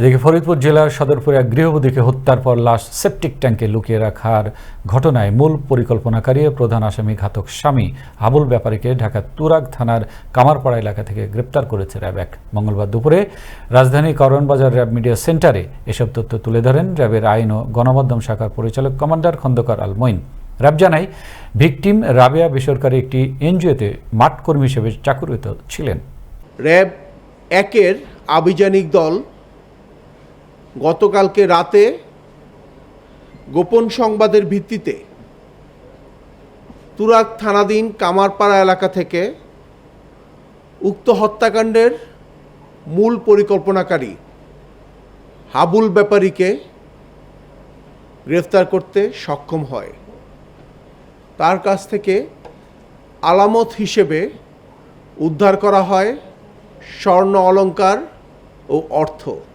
এদিকে ফরিদপুর জেলার সদরপুরে এক গৃহবধূকে হত্যার পর লাশ সেপটিক ট্যাঙ্কে লুকিয়ে রাখার ঘটনায় মূল পরিকল্পনাকারী প্রধান আসামি ঘাতক স্বামী আবুল ব্যাপারীকে ঢাকা তুরাগ থানার কামারপাড়া এলাকা থেকে গ্রেপ্তার করেছে র্যাব এক। মঙ্গলবার দুপুরে রাজধানী করণবাজার র্যাব মিডিয়া সেন্টারে এসব তথ্য তুলে ধরেন র্যাবের আইন ও গণমাধ্যম শাখার পরিচালক কমান্ডার খন্দকার আল মঈন র্যাব জানায়, ভিকটিম রাবেয়া বেসরকারি একটি এনজিওতে মাঠ কর্মী হিসেবে চাকুরিত ছিলেন। র্যাব একের আভিযানিক দল গতকালকে রাতে গোপন সংবাদের ভিত্তিতে তুরাগ থানাধীন কামারপাড়া এলাকা থেকে উক্ত হত্যাকাণ্ডের মূল পরিকল্পনাকারী হাবুল ব্যাপারীকে গ্রেফতার করতে সক্ষম হয়। তার কাছ থেকে আলামত হিসেবে উদ্ধার করা হয় স্বর্ণ অলঙ্কার ও অর্থ।